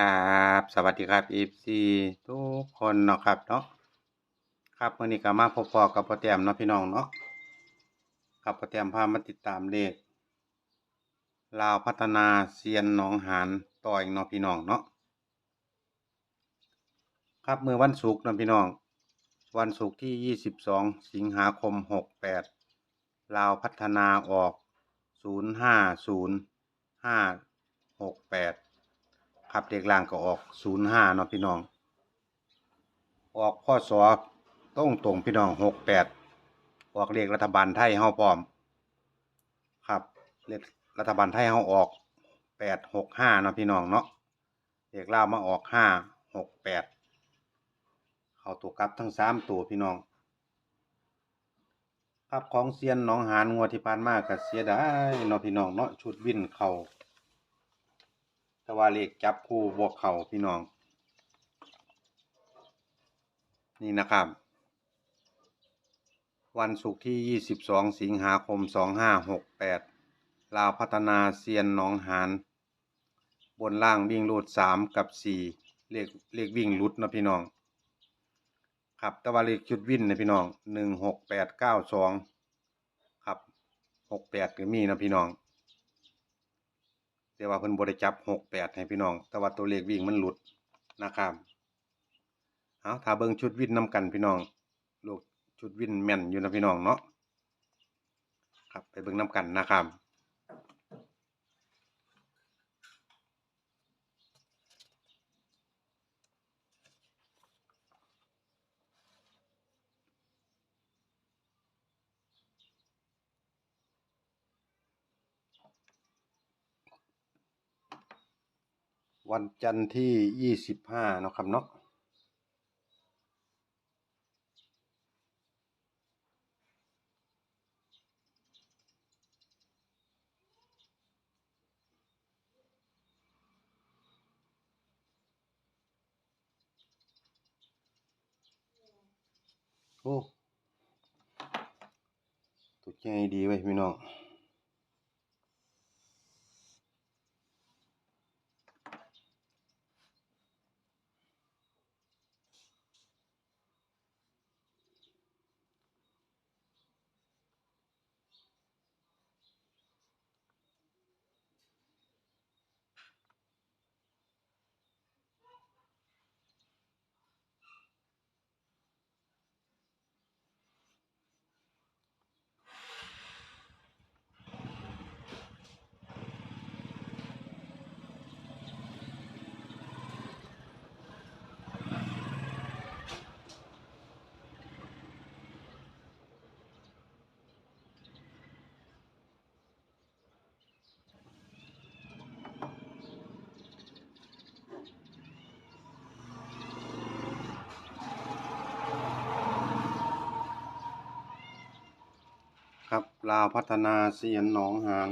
ครับสวัสดีครับ FC ทุกคนเนาะครับเนาะครับวันนี้ก็มาพบปอกับพ่อแต้มเนาะพี่น้องเนาะครับพ่อแต้มพามาติดตามเลขลาวพัฒนาเซียนหนองหานต่ออีกเนาะพี่น้องเนาะครับเมื่อวันศุกร์เนาะพี่น้อง วันศุกร์ที่ 22 สิงหาคม 68ลาวพัฒนาออก 050568 ครับเด็กล่างก็ออก05เนาะพี่น้อง ออกข้อสอบต้องตรงพี่น้อง68ออกเลขรัฐบาลไทยเฮาพร้อม ครับเลขรัฐบาลไทยเฮาออก865เนาะพี่น้องเนาะเลขล่ามาออก568เข้าตัวกลับทั้ง3ตัวพี่น้องครับของเซียนหนองหานงวดที่ผ่านมาก็เสียดายเนาะพี่น้องเนาะชุดวินเข้า แต่ว่าเลขจับคู่บวกเข่าพี่น้อง นี่นะครับ วันศุกร์ที่ 22 สิงหาคม 2568 ลาวพัฒนาเซียนหนองหานบนล่างวิ่งรูด 3 กับ 4 เลขเลขวิ่งรุดนะพี่น้อง ครับแต่ว่าเลขชุดวิ่นนะพี่น้อง 16892 ครับ 68ก็มีนะพี่น้อง แต่ว่าเพิ่นบริจับหกแปดให้พี่น้อง แต่ว่าตัวเลขวิ่งมันหลุดนะครับเอาถ้าเบิ่งชุดวิ่นนำกันพี่น้องลูกชุดวิ่นแม่นอยู่นะพี่น้องเนาะครับไปเบิ่งนำกันนะครับ วันจันทร์ที่ยี่สิบห้าเนาะครับเนาะโอ้ตัวแจ้งดีไว้ยพี่น้อง ครับลาวพัฒนาเสียนหนองหาน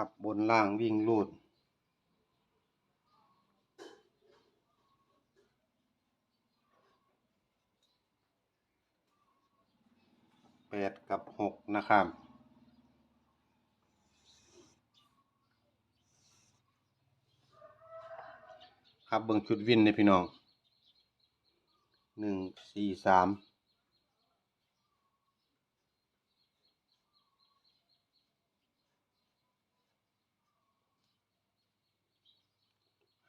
ครับบนล่างวิ่งลูด แปดกับหกนะครับครับเบิ่งชุดวินในพี่น้องหนึ่งสี่สาม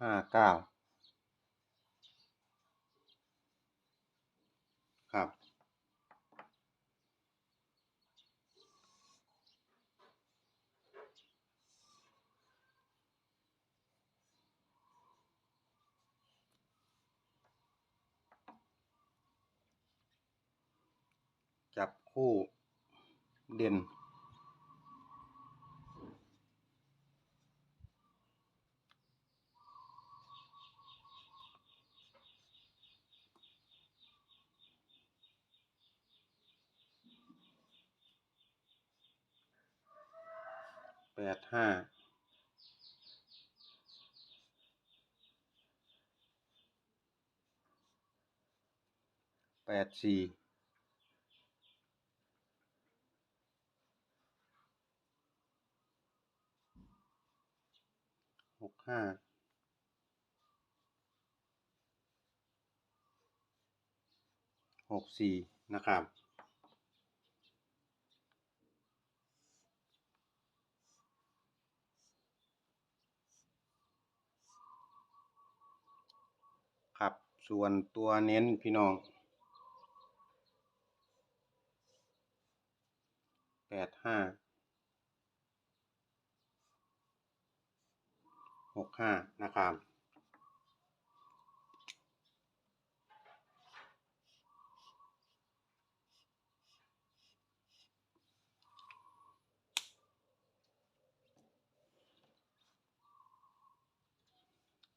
ห้าเก้าครับ จับคู่เด่น แปดห้าแปดสี่หกห้าหกสี่นะครับ ครับ ส่วนตัวเน้นพี่น้องแปดห้าหกห้านะครับ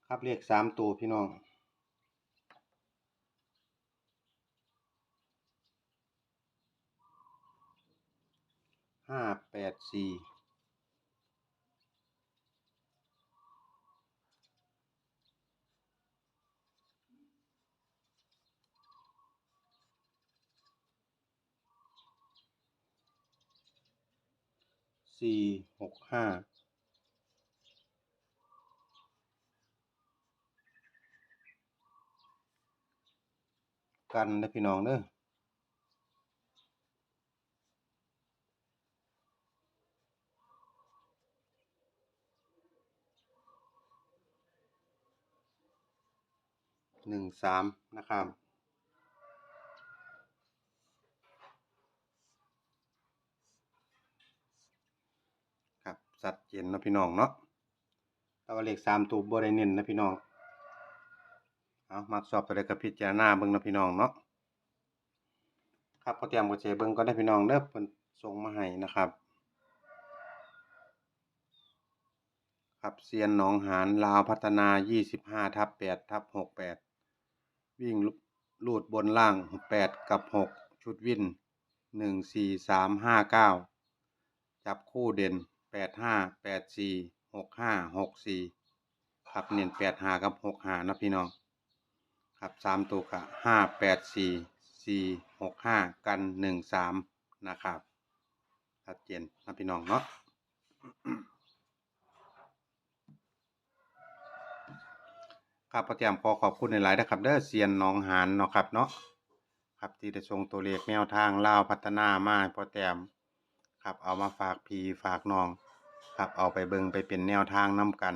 ครับเลขสามตัวพี่น้อง ห้าแปดสี่สี่หกห้ากันนะพี่น้องเด้อ หนึ่งสามนะครับ ครับสัดเจนนะพี่น้องเนาะแต่ว่าเลขสามตัวบ่ได้เน้นนะพี่น้อง เอามักสอบตัวใดก็พิจารณาเบิ่งนะพี่น้องเนาะ ครับพอเตรียมก็สิเบิ่งก่อนนะพี่น้องเด้อเพิ่นส่งมาให้นะครับ ครับเซียนหนองหานลาวพัฒนา 25ทับ8ทับ68 วิ่งลูดบนล่าง8กับ6ชุดวิน1 4 3 5 9จับคู่เด่น85 84 65 64ครับเน้น85กับ65นะพี่น้องครับ3ตัวก็5 8 4 4 6 5กัน1 3นะครับชัดเจนนะพี่น้องเนาะ ครับพอเตรียมขอขอบคุณในหลายนะครับเด้อเซียนน้องหานเนาะครับเนาะครับที่ได้ส่งตัวเลขแนวทางล่าวพัฒนามาให้พอเตรียมครับเอามาฝากพี่ฝากน้อง ครับเอาไปเบิงไปเป็นแนวทางนํกัน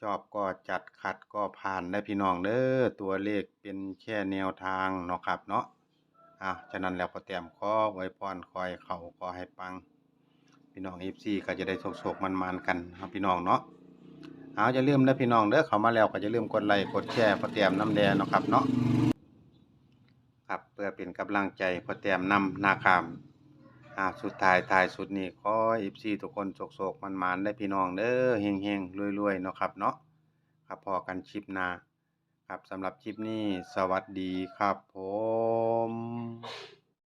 ชอบก็จัดขัดก็ผ่านได้พี่น้องเด้อตัวเลขเป็นแค่แนวทางเนาะครับเนาะอะฉะนั้นแล้วพอเตรียมขอไว้พรคอยเข้าขอให้ปัง พี่น้อง FC ก็จะได้โชคๆมันๆกันครับพี่น้องเนาะ เอาอย่าลืมนะพี่น้องเด้อเขามาแล้วก็อย่าลืมกดไลค์กดแชร์พอเตรียมน้ำแดงเนาะครับเนาะครับเพื่อเป็นกำลังใจพอเตรียมนำนาคามอ่าสุดท้ายท้ายสุดนี้ขอ FC ทุกคนโศกๆมันๆได้พี่น้องเด้อเฮงๆรวยๆเนาะครับเนาะครับพอกันคลิปนา ครับสำหรับคลิปนี้สวัสดีครับผม